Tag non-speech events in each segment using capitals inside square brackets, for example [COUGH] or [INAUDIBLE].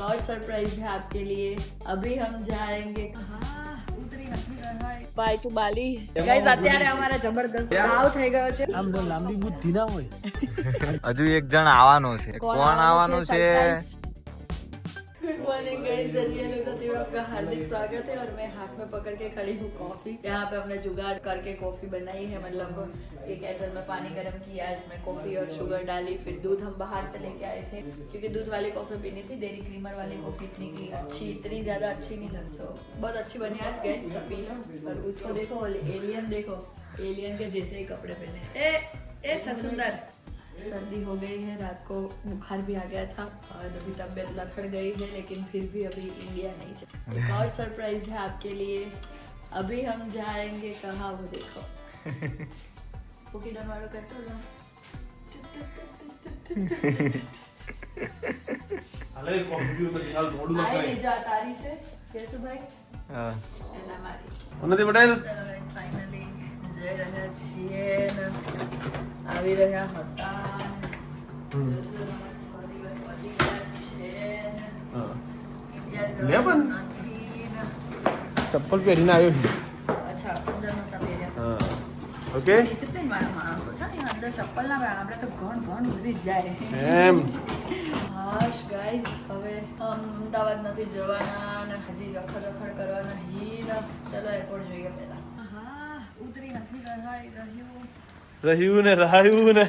एक और सरप्राइज है आपके लिए अभी हम जाएंगे कहाँ ઉતરી નથી રહ્યા બાય ટુ બાલી ગાઈઝ અત્યારે અમારા જબરદસ્ત ભાવ થઈ ગયો છે આમ તો લાંબી બુદ્ધિ ના હોય હજુ એક જણ આવવાનો છે કોણ આવવાનું છે गुड मॉर्निंग गाइस रियल उठाती आपका हार्दिक स्वागत है और मैं हाथ में पकड़ के खड़ी हूँ कॉफ़ी यहाँ पे हमने जुगाड़ करके कॉफ़ी बनाई है। मतलब एक केटल में पानी गर्म किया, इसमें कॉफ़ी और शुगर डाली, फिर दूध हम बाहर से लेके आए थे। क्योंकि दूध वाली कॉफ़ी पीनी थी डेरी क्रीमर वाली कॉफ़ी इतनी की अच्छी, इतनी ज़्यादा अच्छी नहीं लग सो बहुत अच्छी बनी आज गैस पी लो। और उसको देखो एलियन देखो। एलियन के जैसे ही कपड़े पहने। ए ए छछुंदर सर्दी हो गई है रात को बुखार भी आ गया था और अभी तबियत लखड़ गई है लेकिन फिर भी अभी इंडिया नहीं जा एक और सरप्राइज़ है आपके लिए। अभी हम जाएँगे कहाँ वो देखो। पुकी करते हो अरे निकाल है आई तारी से। कैसे भाई हाँ। उन्नति पटेल। જઈ રહ્યા છીએ ને આવી રહ્યા હતા. ચપ્પલ પહેરીને આવ્યો અચ્છા ઓકે ડિસિપ્લિન વાળા માણસો છે ને અંદર ચપ્પલ ના પહેરે આપણે તો ઘણ ઘણ ઘૂસી જાય. એમ. હાશ ગાઈઝ હવે અમદાવાદ નથી જવાના ને હજી રખડ રખડ કરવાના હી ને. ચલો એરપોર્ટ જોઈએ પહેલા. ઉતરી નથી રહાઈ રહ્યું રહ્યું ને રાયું ને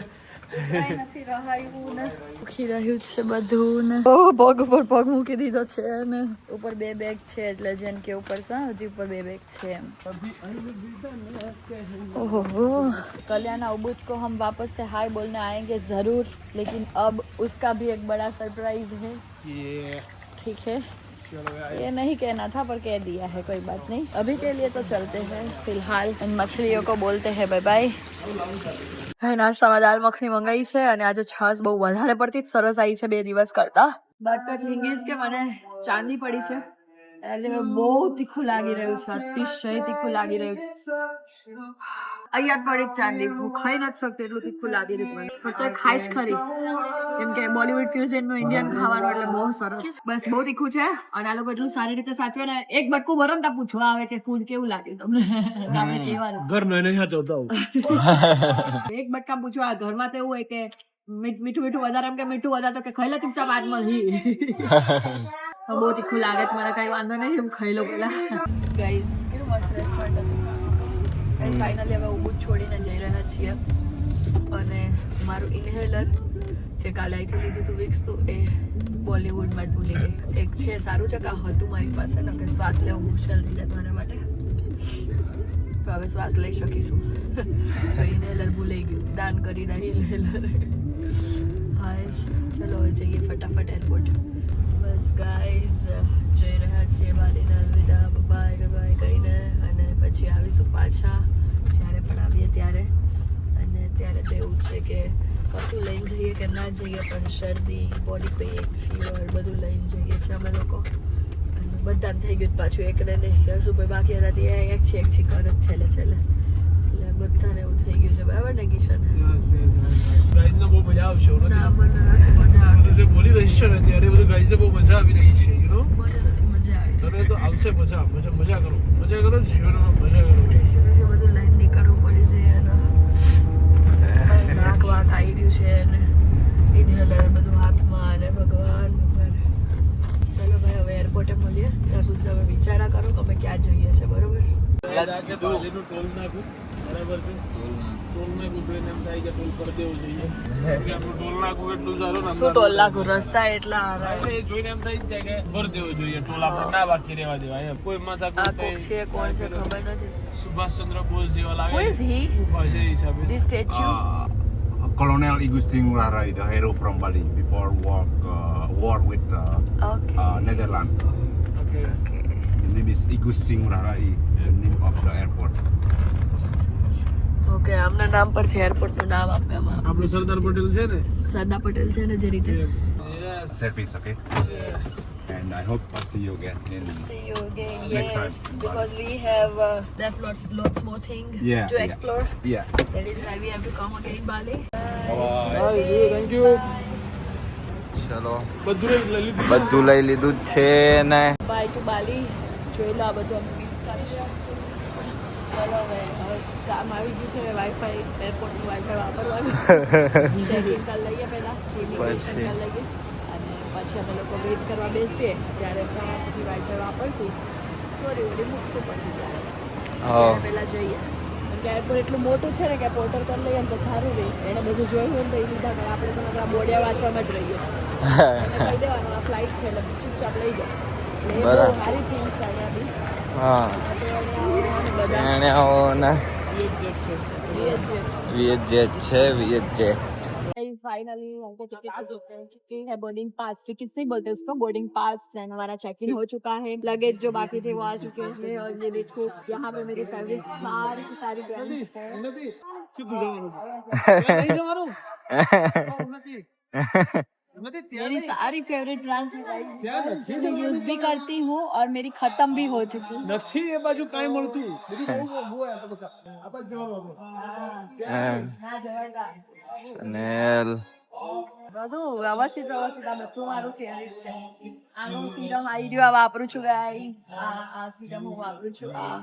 ઉતરાઈ નથી રહાયું ને દુખી રહ્યું છે બધું ને ઓ પગ ઉપર પગ મૂકી દીધો છે ને ઉપર બે બેગ છે એટલે જેમ કે ઉપર છે હજી ઉપર બે બેગ છે એમ ओहो कल्याण उबुद को हम वापस से हाय बोलने आएंगे जरूर लेकिन अब उसका भी एक बड़ा सरप्राइज है ये ठीक है चलो यार ये नहीं कहना था पर कह दिया है कोई बात नहीं अभी के लिए तो चलते हैं फिलहाल इन मछलियों को बोलते हैं बाय बाय ભાઈ નાસ્તામાં દાલ મખની મંગાવી છે અને આજે છાશ બહુ વધારે પડતી જ સરસ આવી છે બે દિવસ કરતા બટ ધ થિંગ ઇઝ કે મને ચાંદી પડી છે એટલે બહુ તીખું લાગી રહ્યું છે અતિશય તીખું લાગી રહ્યું છે [SIGHS] અહીંયા જ પડી જ ચાંદી હું ખાઈ નથી શકતી એટલું તીખું લાગી રહ્યું મને પણ તો ખાઈશ ખરી કેમ કે બોલિવૂડ ક્યુઝિનનું ઇન્ડિયન ખાવાનું એટલે બહુ સરસ. બસ બહુ તીખું છે. અને આ લોકો એટલું સારી રીતે સાચવે ને એક બટકું ભરો ને પૂછવા આવે કે ફૂડ કેવું લાગ્યું તમને? આપણે કહેવાનું. ઘર નો એને સાચવતા [LAUGHS] એક બટકા પૂછવા ઘરમાં તો એવું હોય કે મીઠ- મીઠું મીઠું વધારે એમ કે મીઠું વધારે તો કે ખાઈ લે ચૂપચાપ હાથમાં ઘી બહુ તીખું લાગે છે મને કઈ વાંધો નહીં હું ખાઈ લો પેલા. ગાઈઝ કેવું મસ્ત રેસ્ટોરન્ટ હતું? ફાઇનલી હવે ઉભું છોડીને જઈ રહ્યા છીએ. અને મારું ઇન્હેલર જે કાલે અહીંથી લીધું હતું વિક્સ તું એ બોલિવૂડમાં જ ભૂલી ગઈ. એક છે, સારું છે કે હતું મારી પાસે, ને કે શ્વાસ લેવું મુશ્કેલ થઈ જાય મારા માટે. હવે શ્વાસ લઈ શકીશું. ઇનહેલર ભૂલાઈ ગયું. દાન કરીને ઇનહેલર હાય, ચલો હવે જઈએ ફટાફટ એરપોર્ટ બસ ગાઈઝ જઈ રહ્યા છીએ બાલીને અલવિદા બાય બાય કહીને અને પછી આવીશું પાછા. જ્યારે પણ આવીએ ત્યારે. અને ત્યારે તો એવું છે કે કશું લઈને જઈએ કે ના જઈએ પણ શરદી બોડી પેઇન ફીવર બધું લઈને જઈએ છીએ અમે લોકો. અને બધાને થઈ ગયું પાછું એકને નહીં. હર્ષુભાઈ બાકી હતા તે એક છે એક છે કર જ છેલ્લે છેલ્લે એટલે બધાને એવું થઈ ગયું છે. બરાબર ને કિશન? ગાઈઝને બહુ મજા આવશે. ના મને જે બોલી રહી છે ને ત્યારે બધું ગાઈઝ બહુ મજા આવી રહી છે યુ નો તને તો આવશે મજા મજા મજા કરો. મજા કરો જીવનમાં મજા કરો. બધું લાઈન નીકળવું પડે છે. આવી રહ્યું છે અને ઇન્હેલર બધું હાથમાં અને ભગવાન ભગવાન. ચાલો ભાઈ હવે એરપોર્ટે મળીએ. ત્યાં સુધી તમે વિચારા કરો કે અમે ક્યાં જઈએ છે બરોબર? ટોલ નાખું બરાબર છે ટોલ નાખું? જોઈને એમ થાય કે ટોલ પર દેવું જોઈએ ટોલ નાકું એટલું સારું શું ટોલ લાગુ રસ્તા એટલા હારા એટલે એ જોઈને એમ થઈ જાય કે ભર દેવો જોઈએ ટોલ આપણે ના બાકી રહેવા એમ. કોઈ માથા છે કોણ છે ખબર નથી. સુભાષચંદ્ર બોઝ જેવા લાગે he? ઊભા છે હિસાબે. This statue? uh, Colonel Igustin Ngurah Rai, the hero from Bali, before war, uh, war with uh, Okay. uh, Netherlands. Okay. Okay. The name is Igustin Ngurah Rai, the name of the airport. Okay આમના નામ પરથી એરપોર્ટનું નામ આપવામાં આપણો સરદાર પટેલ છે ને સરદાર પટેલ છે ને જે રીતે Yes. Service, okay? And I hope I'll see you again in. See you again. Next yes, time. because we have uh, left lots, lots more thing Yeah, to yeah. explore. Yeah. That is why we have to come again, Bali. Bye. Thank you. ચલો બધું લઈ લીધું બધું લઈ લીધું જ છે ને બાય ટુ બાલી જોઈ લો આ બધું અમે મિસ કરીશું ચલો હવે હવે કામ આવી ગયું છે હવે વાઈફાઈ એરપોર્ટનું વાઈફાઈ વાપરવાનું ચેકિંગ કરી લઈએ પહેલાં ઇમિગ્રેશન પછી? કરી લઈએ અને પછી અમે લોકો વેઇટ કરવા બેસીએ ત્યારે સવારથી વાઈફાઈ વાપરશું. સોરી વળી મૂકશું પછી ત્યારે. પહેલાં જઈએ. કે એરપોર્ટ એટલું મોટું છે ને કે પોર્ટર કરી લઈએ ને તો સારું રહે. એને બધું જોયું હોય ને તો એ લીધા કરે. આપણે તો આપણા બોડિયા વાંચવામાં જ રહીએ. [LAUGHS] કહી દેવાનું આ ફ્લાઇટ છે એટલે ચૂપચાપ લઈ બહુ સારી થીમ છે અહીંયા બી. હા. બધા. ને. VSJ. છે. વીએચ છે फाइनली हमको टिकट है बोर्डिंग पास से किससे बोलते हैं उसको? बोर्डिंग पास एंड हमारा चेक इन हो चुका है। लगेज जो बाकी थे वो आ चुके हैं और ये देखो यहाँ पे [LAUGHS] मेरी फेवरेट सारी की सारी मेरी सारी फेवरेट ब्रांड यूज़ भी करती हूँ और मेरी खत्म भी हो चुकी नथी ये बाजू काय म्हणतो સ્નેલ બધું વ્યવસ્થિત વ્યવસ્થિત આ બધું મારું ફેવરિટ છે. આનું સીરમ આઈડિયો આ વાપરું છું ગાઈસ આ આ સીરમ હું વાપરું છું આ.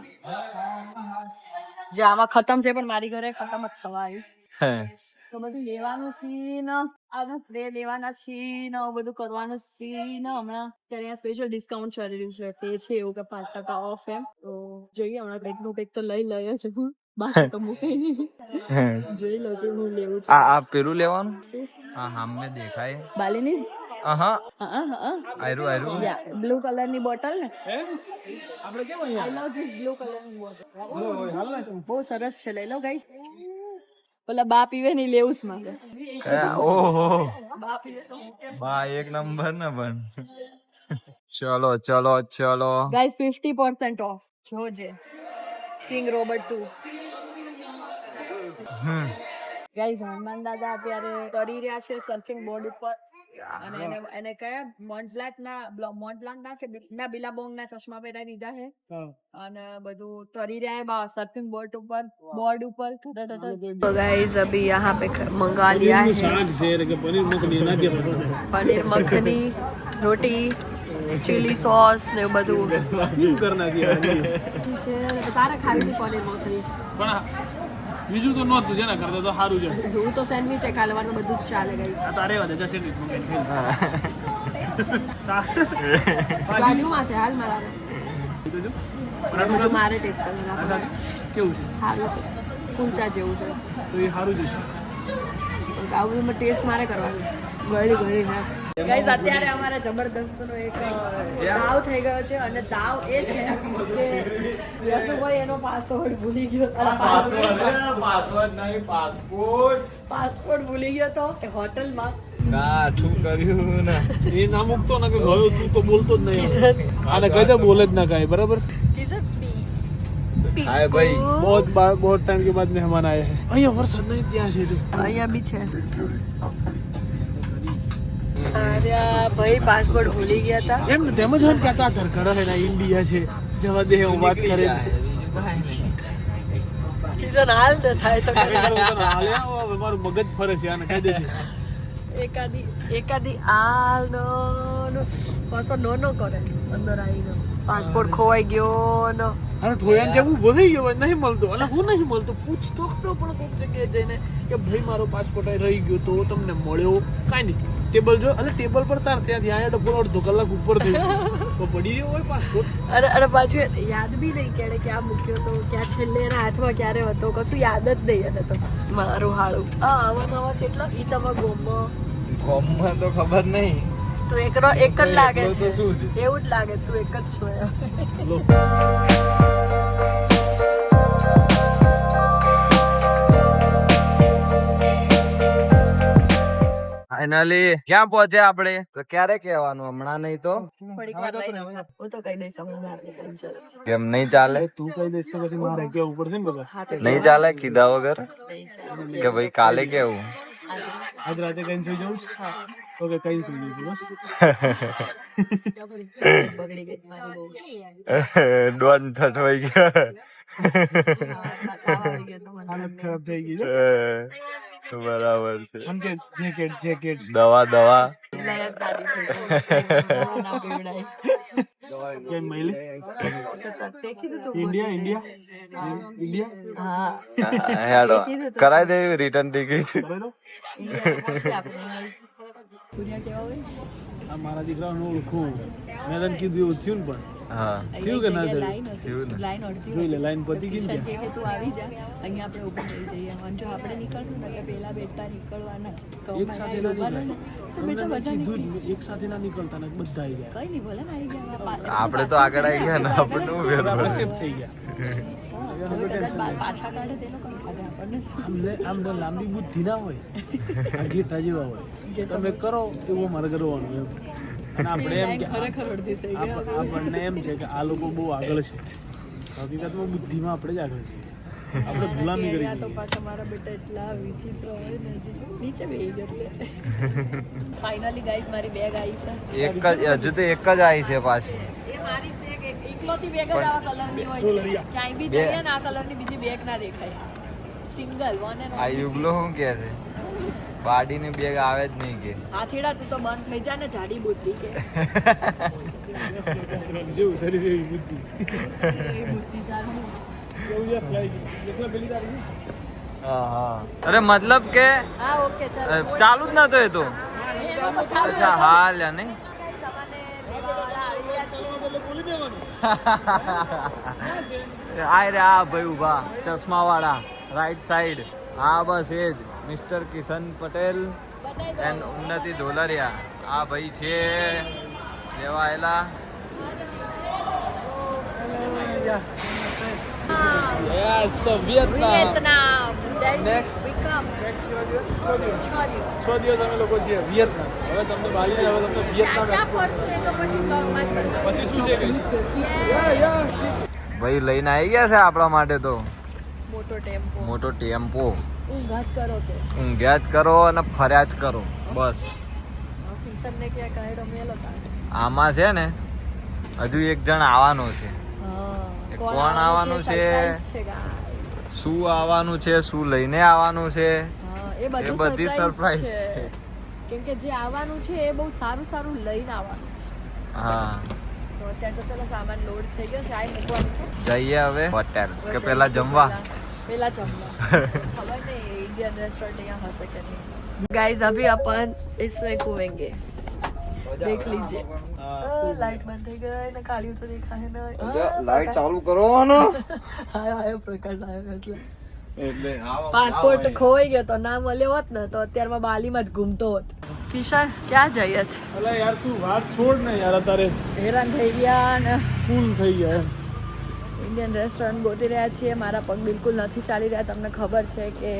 જે આમાં ખતમ છે પણ મારી ઘરે ખતમ જ થવા આવીશ તો બધું લેવાનું સીન ને આના સ્પ્રે લેવાના છે ને આવું બધું કરવાનું છે ને હમણાં ત્યારે આ સ્પેશિયલ ડિસ્કાઉન્ટ ચાલી રહ્યું છે તે છે એવું કે પાંચ ટકા ઓફ એમ. તો જોઈએ હમણાં કંઈકનું કંઈક તો લઈ લઈએ છે હું બાકી તો મૂકી જોઈ લો જો હું લેવું છે. આ આ પેલું લેવાનું? હા સામે દેખાય. બાલીની? હા હા હા. આયરું આયરું. યા બ્લુ કલરની બોટલ ને? આપણે કેમ અહીંયા? આઈ લવ ધીસ બ્લુ કલરની બોટલ. ઓય, હાલ ને તું. બહુ સરસ છે લઈ લો ગાઈસ ઓલા બા પીવે નહીં લેવું જ માંગે ઓહો. બા પીવે તો બા એક નંબર ને પણ. ચલો ચલો ચલો. ગાઈસ 50% ઓફ જોજે. King Robert 2 guys Hanuman Dada અત્યારે તરી રહ્યા છે સર્ફિંગ બોર્ડ ઉપર. અને એને એને કયા? મોન્ટબ્લાક ના મોન્ટબ્લાક ના છે ના બિલાબોંગ ના ચશ્મા પહેરા દીધા છે. અને બધું તરી રહ્યા છે સર્ફિંગ બોર્ડ ઉપર બોર્ડ ઉપર. તો ગાઈઝ અભી યહાં પે મંગા લિયા હે. પનીર મખની રોટી ચીલી સોસ ને બધું. તારા ખાવી પનીર મખની? પણ બીજું તો નહોતું જેના કરતા તો સારું છે. [LAUGHS] હું તો સેન્ડવિચ એ ખાઈ બધું જ ચાલે ગઈ. આ તારે વાત જશે સેન્ડવિચ મંગાઈ ખાઈ. બાજુમાં છે હાલ મારા. તો મારે ટેસ્ટ કરવાનું આ કેવું છે? સારું છે. કુલચા જેવું છે. તો એ સારું જ છે આવું ટેસ્ટ મારે કરવાનું. ગળી ગળી ના ગાઈસ અત્યારે અમારે જબરદસ્તનો એક દાવ થઈ ગયો છે અને દાવ એ છે કે યશુભાઈ એનો પાસવર્ડ ભૂલી ગયો. પાસપોર્ટ ભૂલી ગયો. તો હોટલમાં. કાઠું કર્યું ને. એ ના મૂકતો ને કે ગયો તું તો બોલતો જ નહીં આને દે બોલે જ ના કાંઈ બરાબર? કિશન ટાઈમ કે બાદ મહેમાન આયા હે. અહીંયા વરસાદ નહીં ત્યાં છે. તું અહીંયા બી છે. ભાઈ પાસપોર્ટ ભૂલી ગયા હતા એમ ને તેમ જ હોય કે આ ધરકડો હે ને ઇન્ડિયા છે. જવા દે હું વાત કરે. કિશન હાલ ન થાય તો [LAUGHS] હાલે મારું મગજ ફરે છે આને કહી દે છે. એકાદી એકાદી આલ નો પાછો નો નો કરે અંદર આવીને. પાસપોર્ટ ખોવાઈ ગયો નો. અરે ઠોયાન જેવું ઊભો થઈ ગયો નહીં મળતો. અલા હું નહીં મળતો. પૂછ તો ખરો પણ કોઈક જગ્યાએ જઈને કે ભાઈ મારો પાસપોર્ટ રહી ગયો તો તમને મળ્યો? કાંઈ નહીં. ટેબલ જો અને ટેબલ પર તાર ત્યાંથી આયા ડબ્બો અડધો કલાક ઉપર થઈ તો પડી રહ્યો હોય પાસપોર્ટ. અરે અરે પાછું યાદ બી નહીં કે ક્યાં મૂક્યો તો ક્યાં છેલ્લે એના હાથમાં ક્યારે હતો કશું યાદ જ નહીં એને તો. મારું હાળું. આ આવા નવા જેટલા ઈ તમે ગોમમાં? ગોમમાં તો ખબર નહીં. તો એકનો એક જ લાગે છે. એવું જ લાગે તું એક જ છો. ફાઇનલી ક્યાં પહોંચ્યા આપણે? તો ક્યારે કહેવાનું? હમણાં નહીં તો? થોડીક વાર રહીને હું તો કહી દઈશ હમણાં કેમ નહીં ચાલે? તું કહી દઈશ તો પછી મારે કેવું પડશે ને બધા? નહીં ચાલે? કીધા વગર? કે ભાઈ કાલે કેવું? આજે. રાતે કઈ સુઈ જવું? ઓકે કઈ સુઈ જઈશું બસ. ડોન થઠવાઈ ગયા. ખરાબ થઈ ગઈ બરાબર છે. કે જેકેટ જેકેટ. દવા દવા. કેમ મળી ઇન્ડિયા ઇન્ડિયા ઇન્ડિયા હેડો. કરાઈ દે રિટર્ન ટિકિટ બરાબર આ મારા દીકરાને ઓળખું મેં તને કીધું એવું થયું ને પણ. હા. થયું કે ના થયું? થયું ને. જોઈ લે લાઈન પતી ગઈ ને કે તું આવી જા. અહીંયા આપણે ઊભું રહી જઈએ. અને જો આપણે નીકળશું ને એટલે પેલા બેટા નીકળવાના. જ એક સાથે ના તો બેટા બધા કીધું એક સાથે ના નીકળતા ને બધા આવી ગયા. કઈ નહીં બોલે ને આવી ગયા. આપણે તો આગળ આવી ગયા ને આપણે સેફ થઈ પાછા કાઢે તેનો આપણને આમ આમ તો લાંબી બુદ્ધિ ના હોય આ જેવા હોય. તમે કરો એવું મારે કરવાનું એમ. અને [LAUGHS] આપણે એમ કે આપણને એમ છે કે આ લોકો બહુ આગળ છે. હકીકતમાં બુદ્ધિમાં આપણે જ આગળ છીએ. આપણે ગુલામી કરી તો પાછા મારા બેટા એટલા વિચિત્ર હોય ને નીચે બેહી ગયો ફાઇનલી ગાઈસ [LAUGHS] મારી બેગ આવી છે. એક જ હજુ તો એક જ આવી છે પાછી. એ મારી છે કે એકલોથી બેગ જ આવા કલરની હોય છે. ક્યાંય બી બે- જઈએ ને આ કલરની બીજી બેગ ના દેખાય. સિંગલ વન એન્ડ આ યુગલો શું કે છે? બાડીની બેગ આવે જ નહીં કે. હાથીડા તું તો બંધ થઈ જા ને જાડી બુદ્ધિ કે. જેવું શરીર એવી બુદ્ધિ. બુદ્ધિ તારું. એવું યસ લાઈ ગઈ પેલી તારી હા હા. અરે મતલબ કે ચાલો જ નતો એ તો. અચ્છા હા લ્યા નહીં. [LAUGHS] રે આ ભાઈ ઊભા ચશ્મા વાળા રાઈટ સાઈડ. હા બસ એ જ. મિસ્ટર કિશન પટેલ એન્ડ ઉન્નતિ ધોલરિયા. આ ભાઈ છે લેવા આયેલા હા, yes Vietnam. Vietnam Then Next. we come. છોડ્યું. છ દિવસ? અમે લોકો છીએ? વિયેતનામ. હવે તમને બાલી હવે તમને વિયેતનામ. પછી શું છે ભાઈ લઈને આવી ગયા છે આપણા માટે તો. મોટો ટેમ્પો. મોટો ટેમ્પો. ઊંઘા જ કરો કે. ઊંઘ્યા જ કરો અને ફર્યા જ કરો. બસ. કિશનને ક્યાં કાઢો મેલો આમાં છે ને હજુ એક જણ આવવાનો છે. કોણ આવવાનું છે? શું આવવાનું છે? શું લઈને આવવાનું છે? એ બધું surprise છે. કેમ કે જે આવવાનું છે એ બહુ સારું સારું લઈને આવવાનું છે. હા. તો અત્યારે તો ચલો સામાન લોડ થઈ ગયો છે. આ મૂકવાનું છે. જઈએ હવે. હોટેલ કે પેલા જમવા? પેલા જમવા ખબર નહીં इंडियन रेस्टोरेंट यहाँ हंसे के नहीं गाइस अभी अपन इसमें घूमेंगे देख लीजिए लाइट बंद થઈ ગઈ ને કાળિયું તો દેખાય ને લાઈટ ચાલુ કરો ને આયો આયો પ્રકાશ આયો એટલે એટલે પાસપોર્ટ ખોઈ ગયો તો ના મળ્યો હોત ને તો અત્યારમાં બાલીમાં જ ઘૂમતો હોત કિશન ક્યાં જઈએ છે અલા યાર તું વાત છોડ ને યાર અત્યારે હેરાન થઈ ગયા ને ફૂલ થઈ ગયા એમ ઇન્ડિયન રેસ્ટોરન્ટ ગોતી રહ્યા છીએ. મારા પગ બિલકુલ નથી ચાલી રહ્યા. તમને ખબર છે કે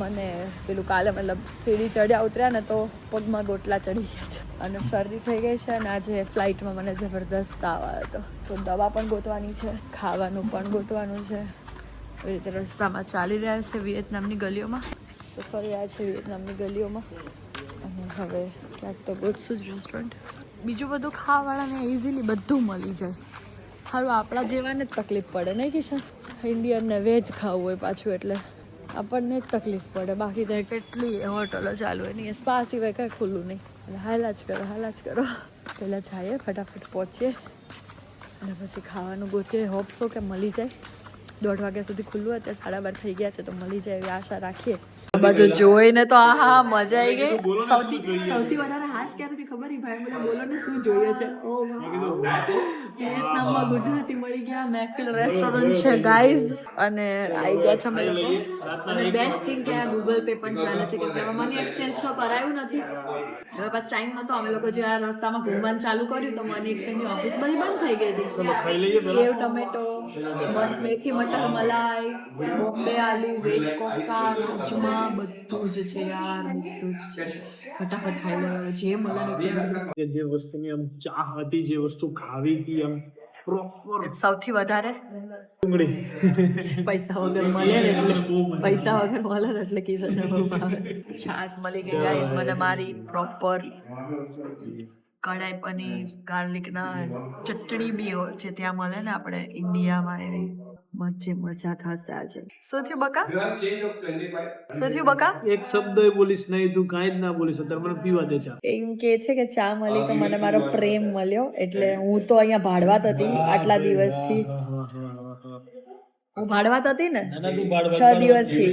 મને પેલું કાલે મતલબ સીડી ચડ્યા ઉતર્યા ને તો પગમાં ગોટલા ચડી ગયા છે. અને શરદી થઈ ગઈ છે અને આજે ફ્લાઇટમાં મને જબરદસ્ત તાવ આવ્યો હતો. સો, દવા પણ ગોતવાની છે. ખાવાનું પણ ગોતવાનું છે. એવી રીતે રસ્તામાં ચાલી રહ્યા છે વિયેતનામની ગલીઓમાં. તો ફરી રહ્યા છે વિયેતનામની ગલીઓમાં. અને હવે ક્યાંક તો ગોતશું જ રેસ્ટોરન્ટ બીજું બધું ખાવાવાળાને ઇઝીલી બધું મળી જાય. સારું આપણા જેવાને જ તકલીફ પડે નહીં કિશન? ઇન્ડિયનને વેજ ખાવું હોય પાછું એટલે આપણને જ તકલીફ પડે. બાકી ત્યાં કેટલી હોટલો ચાલુ હોય નહીં સ્પા સિવાય કાંઈ ખુલ્લું નહીં. એટલે હાલા જ કરો હાલા જ કરો. પહેલાં જઈએ ફટાફટ પહોંચીએ. અને પછી ખાવાનું ગોતીએ. હોપ સો કે મળી જાય. દોઢ વાગ્યા સુધી ખુલ્લું અત્યારે સાડા બાર થઈ ગયા છે તો મળી જાય એવી આશા રાખીએ. બાજુ જોઈને તો આહા મજા આવી ગઈ. સૌથી સૌથી વધારે હાશ ક્યારે ખબર? ભાઈ મને બોલો ને શું જોઈએ છે? ઓ વિયેતનામમાં ગુજરાતી મળી ગયા. મહેફિલ રેસ્ટોરન્ટ છે ગાઈઝ અને આવી ગયા છે અમે લોકો. અને બેસ્ટ થિંગ કે આ ગૂગલ પે પણ ચાલે છે કે મની એક્સચેન્જ તો કરાયું નથી. હવે પાસ ટાઈમ નતો. અમે લોકો જે આ રસ્તામાં ઘૂમવાનું ચાલુ કર્યું તો મની એક્સચેન્જની ઓફિસ બધી બંધ થઈ ગઈ હતી. સેવ ટમેટો મટ- મેથી મટર મલાઈ બોમ્બે આલુ વેજ કોફતા રાજમા બધું જ છે યાર બધું જ છે. ફટાફટ ખાઈ લો. જે મળે જે વસ્તુની આમ ચાહ હતી જે વસ્તુ ખાવી હતી પ્રોપર સૌથી વધારે? ડુંગળી પૈસા વગર મળે ને એટલે પૈસા વગર મળે ને એટલે કિશન છાસ મળી ગઈ ગાઈસ મને મારી પ્રોપર કઢાઈ પનીર ગાર્લિક ના ચટણી બી છે ત્યાં મળે ને આપણે ઇન્ડિયામાં એવી. મજે મજા થશે આજે શું થયું બકા? શું થયું બકા? એક શબ્દ બોલીશ નહીં તું કાંઈ જ ના બોલીશ અત્યારે મને પીવા દે છે એમ કે છે કે ચા મળી તો મને મારો પ્રેમ મળ્યો એટલે હું તો અહીંયા ભાડવાત હતી આટલા દિવસથી. હું ભાડવાત હતી ને? તું છ દિવસથી.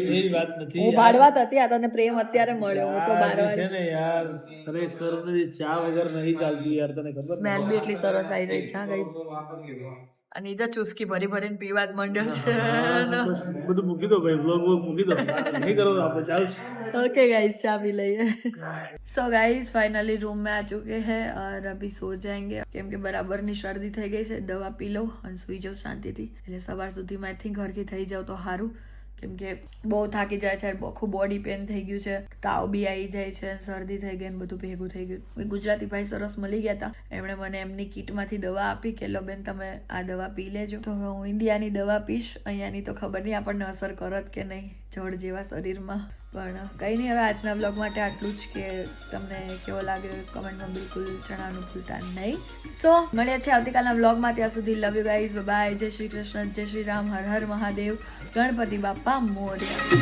હું ભાડવાત હતી આ તને પ્રેમ અત્યારે મળ્યો હું તો બાર છે ને યાર ખરેખર ચા વગર નહીં ચાલતી યાર તને ખબર સ્મેલ બી એટલી સરસ આવી રહી છે guys. અને ઈ જો ચુસ્કી ભરી ભરીને પીવા જ માંડ્યો છે બસ બધું મૂકી દો ભાઈ બ્લોગ વોગ મૂકી દો નહીં કરો તો આપણે ચાલશે ओके गाइस चाय पी लिए सो गाइस फाइनली रूम में आ चुके हैं और अभी सो जाएंगे કેમ કે બરાબરની શરદી થઈ ગઈ છે દવા પી લો અને સુઈ જાઉં શાંતિથી એટલે સવાર સુધીમાં આઈ થિંક ઘરથી થઈ જાવ તો સારું કેમ કે બહુ થાકી જાય છે આખું બોડી પેન થઈ ગયું છે, તાવ બી આવી જાય છે, શરદી થઈ ગઈ બધું ભેગું થઈ ગયું. ગુજરાતી ભાઈ સરસ મળી ગયા હતા એમણે મને એમની કીટમાંથી દવા આપી કે, લો બેન, તમે આ દવા પી લેજો. તો હવે હું ઇન્ડિયાની દવા પીશ, અહીંયાની તો ખબર નહીં આપણને અસર કરત કે નહીં. જળ જેવા શરીરમાં. પણ કંઈ નહીં, હવે આજના બ્લોગ માટે આટલું જ કે તમને કેવો લાગ્યો કમેન્ટમાં બિલકુલ જણાવવાનું ભૂલતા નહીં. સો મળીએ છીએ આવતીકાલના બ્લોગમાં ત્યાં સુધી લવ યુ ગાઈઝ બાય જય શ્રી કૃષ્ણ, જય શ્રી રામ. હર હર મહાદેવ. ગણપતિ બાપા મોર્યા.